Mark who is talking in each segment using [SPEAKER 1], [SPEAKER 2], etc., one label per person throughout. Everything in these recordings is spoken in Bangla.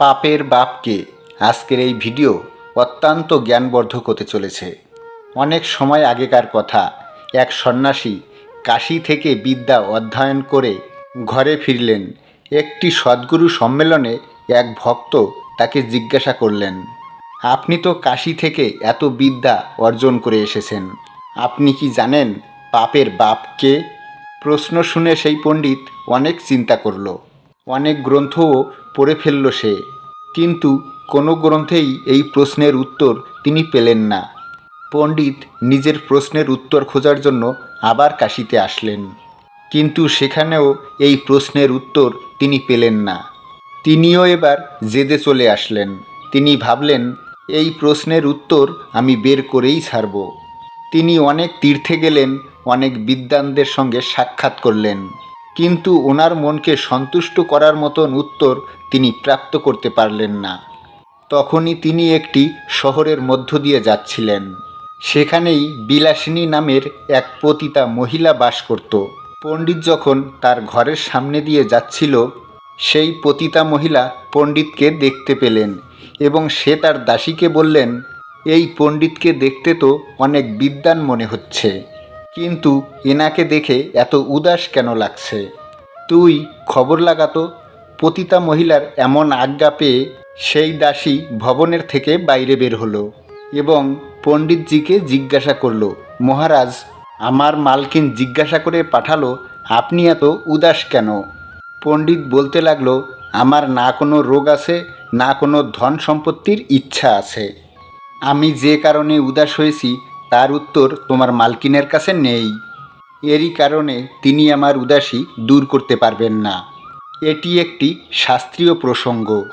[SPEAKER 1] পাপের বাপকে আজকের এই ভিডিও অত্যন্ত জ্ঞানবর্ধক হতে চলেছে। অনেক সময় আগেকার কথা, এক সন্ন্যাসী কাশী থেকে বিদ্যা অধ্যয়ন করে ঘরে ফিরলেন। একটি সদ্গুরু সম্মেলনে এক ভক্ত তাকে জিজ্ঞাসা করলেন, আপনি তো কাশি থেকে এত বিদ্যা অর্জন করে এসেছেন, আপনি কি জানেন পাপের বাপকে? প্রশ্ন শুনে সেই পণ্ডিত অনেক চিন্তা করল। অনেক গ্রন্থও পড়ে ফেলল সে। কিন্তু কোনো গ্রন্থেই এই প্রশ্নের উত্তর তিনি পেলেন না। পণ্ডিত নিজের প্রশ্নের উত্তর খোঁজার জন্য আবার কাশিতে আসলেন। কিন্তু সেখানেও এই প্রশ্নের উত্তর তিনি পেলেন না। তিনিও এবার জেদে চলে আসলেন। তিনি ভাবলেন, এই প্রশ্নের উত্তর আমি বের করেই ছাড়ব। তিনি অনেক তীর্থে গেলেন, অনেক বিদ্বানদের সঙ্গে সাক্ষাৎ করলেন। কিন্তু ওনার মনকে সন্তুষ্ট করার মতন উত্তর তিনি প্রাপ্ত করতে পারলেন না। তখনই তিনি একটি শহরের মধ্য দিয়ে যাচ্ছিলেন। সেখানেই বিলাসিনী নামের এক পতিতা মহিলা বাস করত। পণ্ডিত যখন তার ঘরের সামনে দিয়ে যাচ্ছিল, সেই পতিতা মহিলা পণ্ডিতকে দেখতে পেলেন এবং সে তার দাসীকে বললেন, এই পণ্ডিতকে দেখতে তো অনেক বিদ্বান মনে হচ্ছে। কিন্তু এনাকে দেখে এত উদাস কেন লাগছে? তুই খবর লাগাতো পতিতা মহিলার এমন আজ্ঞা পেয়ে সেই দাসী ভবনের থেকে বাইরে বের হলো এবং পণ্ডিতজিকে জিজ্ঞাসা করল, মহারাজ, আমার মালকিন জিজ্ঞাসা করে পাঠালো, আপনি এত উদাস কেন? পণ্ডিত বলতে লাগল, আমার না কোনো রোগ আছে, না কোনো ধন সম্পত্তির ইচ্ছা আছে। আমি যে কারণে উদাস হয়েছি তার উত্তর তোমার মালকিনের কাছে নেই। এরই কারণে তিনি আমার উদাসী দূর করতে পারবেন না। এটি একটি শাস্ত্রীয় প্রসঙ্গ।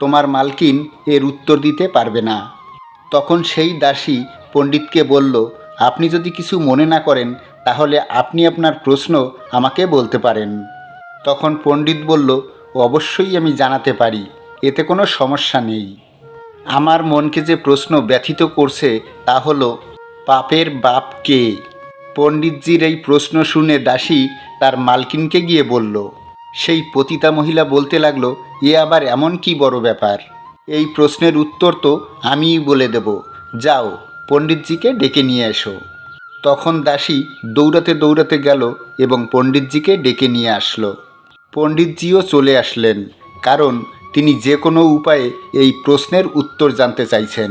[SPEAKER 1] তোমার মালকিন এর উত্তর দিতে পারবে না। তখন সেই দাসী পণ্ডিতকে বলল, আপনি যদি কিছু মনে না করেন, তাহলে আপনি আপনার প্রশ্ন আমাকে বলতে পারেন। তখন পণ্ডিত বলল, অবশ্যই আমি জানাতে পারি, এতে কোনো সমস্যা নেই। আমার মনকে যে প্রশ্ন ব্যথিত করছে, তা হলো পাপের বাপ কে? পণ্ডিতজির এই প্রশ্ন শুনে দাসী তার মালকিনকে গিয়ে বলল, সেই পতিতা মহিলা বলতে লাগল, এ আবার এমন কি বড় ব্যাপার? এই প্রশ্নের উত্তর তো আমিই বলে দেব। যাও, পণ্ডিতজিকে ডেকে নিয়ে এসো। তখন দাসী দৌড়াতে দৌড়াতে গেল এবং পণ্ডিতজিকে ডেকে নিয়ে আসলো। পণ্ডিতজিও চলে আসলেন, কারণ তিনি যে কোনো উপায়ে এই প্রশ্নের উত্তর জানতে চাইছেন।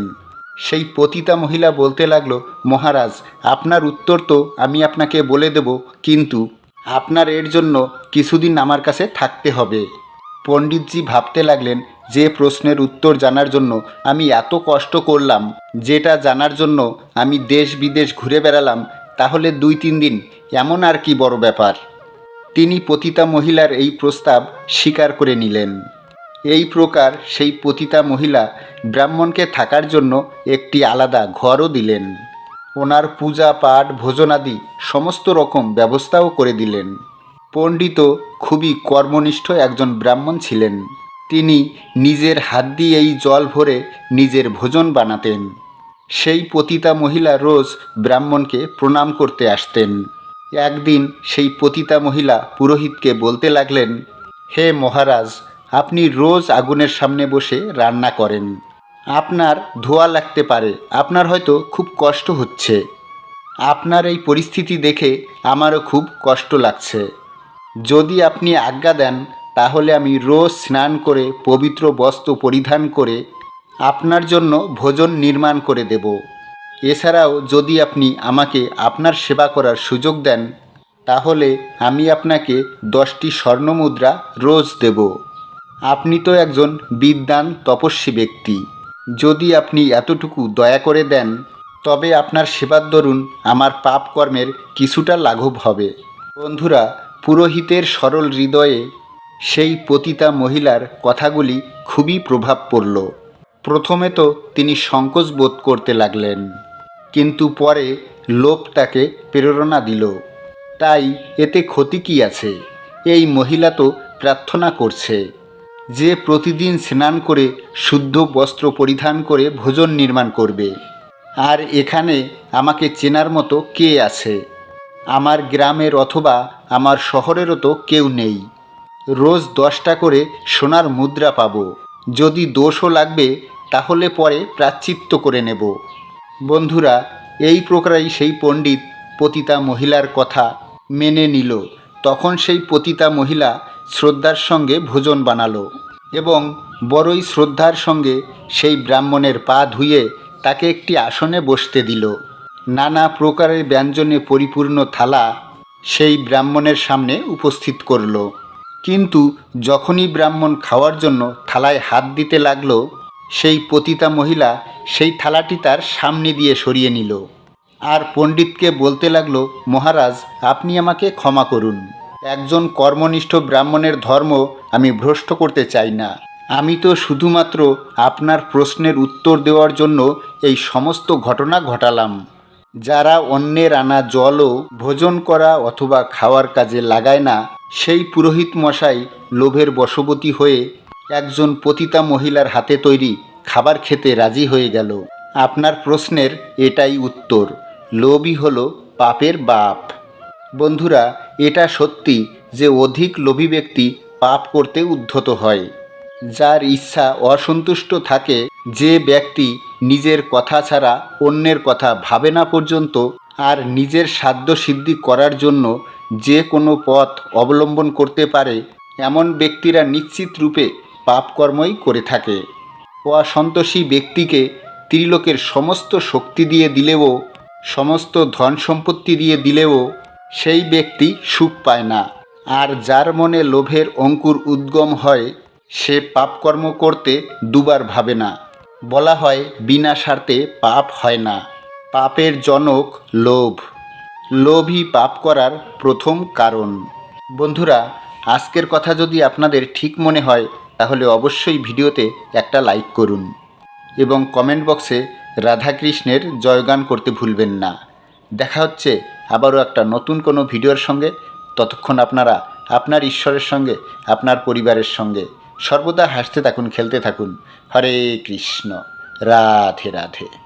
[SPEAKER 1] সেই পতিতা মহিলা বলতে লাগল, মহারাজ, আপনার উত্তর তো আমি আপনাকে বলে দেব, কিন্তু আপনার এর জন্য কিছুদিন আমার কাছে থাকতে হবে। পণ্ডিতজি ভাবতে লাগলেন, যে প্রশ্নের উত্তর জানার জন্য আমি এত কষ্ট করলাম, যেটা জানার জন্য আমি দেশ বিদেশ ঘুরে বেড়ালাম, তাহলে দুই তিন দিন এমন আর কি বড় ব্যাপার? তিনি পতিতা মহিলার এই প্রস্তাব স্বীকার করে নিলেন। এই প্রকার সেই পতিতা মহিলা ব্রাহ্মণকে থাকার জন্য একটি আলাদা ঘরও দিলেন। ওনার পূজা, পাঠ, ভোজনাদি সমস্ত রকম ব্যবস্থাও করে দিলেন। পণ্ডিত খুবই কর্মনিষ্ঠ একজন ব্রাহ্মণ ছিলেন। তিনি নিজের হাত দিয়ে এই জল ভরে নিজের ভোজন বানাতেন। সেই পতিতা মহিলা রোজ ব্রাহ্মণকে প্রণাম করতে আসতেন। একদিন সেই পতিতা মহিলা পুরোহিতকে বলতে লাগলেন, হে মহারাজ আপনি রোজ আগুনের সামনে বসে রান্না করেন। আপনার ধোয়া লাগতে পারে। আপনার হয়তো খুব কষ্ট হচ্ছে। আপনার এই পরিস্থিতি দেখে আমারও খুব কষ্ট লাগছে। যদি আপনি আজ্ঞা দেন, তাহলে আমি রোজ স্নান করে পবিত্র বস্ত্র পরিধান করে আপনার জন্য ভোজন নির্মাণ করে দেব। এছাড়াও যদি আপনি আমাকে আপনার সেবা করার সুযোগ দেন, তাহলে আমি আপনাকে দশটি স্বর্ণমুদ্রা রোজ দেব। আপনি তো একজন বিদ্বান, তপস্বী ব্যক্তি। যদি আপনি এতটুকু দয়া করে দেন, তবে আপনার সেবার দরুন আমার পাপ কর্মের কিছুটা লাঘব হবে। বন্ধুরা, পুরোহিতের সরল হৃদয়ে সেই পতিতা মহিলার কথাগুলি খুবই প্রভাব পড়ল। প্রথমে তো তিনি সংকোচ বোধ করতে লাগলেন, কিন্তু পরে লোভ তাকে প্রেরণা দিল। তাই এতে ক্ষতি কী আছে? এই মহিলা তো প্রার্থনা করছে। যে প্রতিদিন স্নান করে শুদ্ধ বস্ত্র পরিধান করে ভোজন নির্মাণ করবে। আর এখানে আমাকে চেনার মতো কে আছে? আমার গ্রামের অথবা আমার শহরেরও তো কেউ নেই। রোজ দশটা করে সোনার মুদ্রা পাবো। যদি দোষও লাগবে, তাহলে পরে প্রাচ্চিত্য করে নেব। বন্ধুরা, এই প্রকারেই সেই পণ্ডিত পতিতা মহিলার কথা মেনে নিল। তখন সেই পতিতা মহিলা শ্রদ্ধার সঙ্গে ভোজন বানালো এবং বড়ই শ্রদ্ধার সঙ্গে সেই ব্রাহ্মণের পা ধুয়ে তাকে একটি আসনে বসতে দিল। নানা প্রকারের ব্যঞ্জনে পরিপূর্ণ থালা সেই ব্রাহ্মণের সামনে উপস্থিত করল। কিন্তু যখনই ব্রাহ্মণ খাওয়ার জন্য থালায় হাত দিতে লাগল, সেই পতিতা মহিলা সেই থালাটি তার সামনে দিয়ে সরিয়ে নিল। আর পণ্ডিতকে বলতে লাগল, মহারাজ, আপনি আমাকে ক্ষমা করুন। একজন কর্মনিষ্ঠ ব্রাহ্মণের ধর্ম আমি ভ্রষ্ট করতে চাই না। আমি তো শুধুমাত্র আপনার প্রশ্নের উত্তর দেওয়ার জন্য এই সমস্ত ঘটনা ঘটালাম। যারা অন্যের আনা জলও ভোজন করা অথবা খাওয়ার কাজে লাগায় না, সেই পুরোহিত মশাই লোভের বশবতী হয়ে একজন পতিতা মহিলার হাতে তৈরি খাবার খেতে রাজি হয়ে গেল। আপনার প্রশ্নের এটাই উত্তর। লোভই হলো পাপের বাপ। বন্ধুরা, এটা সত্যি যে অধিক লোভী ব্যক্তি পাপ করতে উদ্ধত হয়। যার ইচ্ছা অসন্তুষ্ট থাকে, যে ব্যক্তি নিজের কথা ছাড়া অন্যের কথা ভাবে না পর্যন্ত আর নিজের সাধ্য সিদ্ধি করার জন্য যে কোনো পথ অবলম্বন করতে পারে, এমন ব্যক্তিরা নিশ্চিত রূপে পাপকর্মই করে থাকে। অসন্তোষী ব্যক্তিকে ত্রিলোকের সমস্ত শক্তি দিয়ে দিলেও সমস্ত ধন সম্পত্তি দিয়ে দিলেও সেই ব্যক্তি সুখ পায় না। আর যার মনে লোভের অঙ্কুর উদ্গম হয়, সে পাপকর্ম করতে দুবার ভাবে না। বলা হয়, বিনা স্বার্থে পাপ হয় না। পাপের জনক লোভ। লোভই পাপ করার প্রথম কারণ। বন্ধুরা, আজকের কথা যদি আপনাদের ঠিক মনে হয়, তাহলে অবশ্যই ভিডিওতে একটা লাইক করুন এবং কমেন্ট বক্সে রাধাকৃষ্ণের জয়গান করতে ভুলবেন না। দেখা হচ্ছে আবারও একটা নতুন কোনো ভিডিওর সঙ্গে। ততক্ষণ আপনারা আপনার ঈশ্বরের সঙ্গে, আপনার পরিবারের সঙ্গে সর্বদা হাসতে থাকুন, খেলতে থাকুন। হরে কৃষ্ণ। রাধে রাধে।